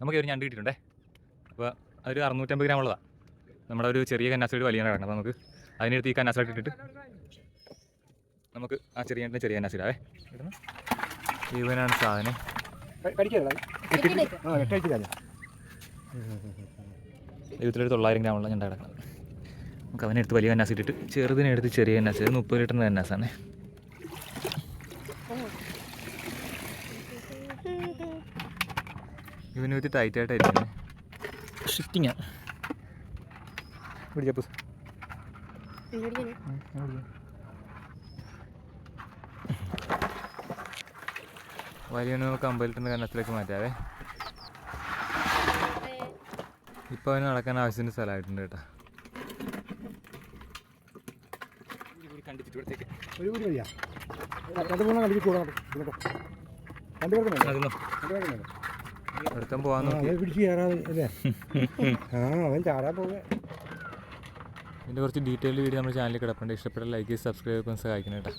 നമുക്ക് ഒരു ഞണ്ട് കിട്ടിയിട്ടുണ്ടേ. അപ്പോൾ ഒരു അറുന്നൂറ്റമ്പത് ഗ്രാം ഉള്ളതാണ് നമ്മുടെ ഒരു ചെറിയ കന്നാസോട് വലിയ വേണം അപ്പോൾ നമുക്ക് അതിനടുത്ത് ഈ കന്നാസോട്ട് ഇട്ടിട്ട് നമുക്ക് ആ ചെറിയ ചെറിയ കന്നാസിടാവേ ഇവനാണ് സാധനം. എഴുപത്തിലൊരു തൊള്ളായിരം ഗ്രാമുള്ള ഞണ്ട കിടക്കുന്നത്. നമുക്ക് അവനെടുത്ത് വലിയ കന്നാസ് ഇട്ടിട്ട് ചെറുതിനെടുത്ത് ചെറിയ കന്നാസ് മുപ്പത് ലിറ്ററിന്റെ കന്നാസാണ്. ഇവന് വെച്ച് ടൈറ്റായിട്ടായിരിക്കും ഷിഫ്റ്റിങ്ങാ പിടിച്ചപ്പൂ വലിയവന് നമുക്ക് അമ്പലത്തിന്റെ കണ്ണത്തിലേക്ക് മാറ്റാവേ. ഇപ്പോൾ അവന് നടക്കാൻ ആവശ്യത്തിന് സ്ഥലമായിട്ടുണ്ട് കേട്ടോ. ഒരു ഒരുത്തം പോകാൻ ആ, നോക്കി. അവൻ പിടിച്ച് കയറാതെ അല്ലേ? ആ അവൻ ചാടാൻ പോവുക ഇതിന്റെ കുറച്ച് ഡീറ്റെയിൽ വീഡിയോ നമ്മുടെ ചാനലിൽ കിടപ്പുണ്ട്. ഇഷ്ടപ്പെട്ട ലൈക്ക് സബ്സ്ക്രൈബ് ചെയ്യാൻ സഹായിക്കണം കേട്ടോ.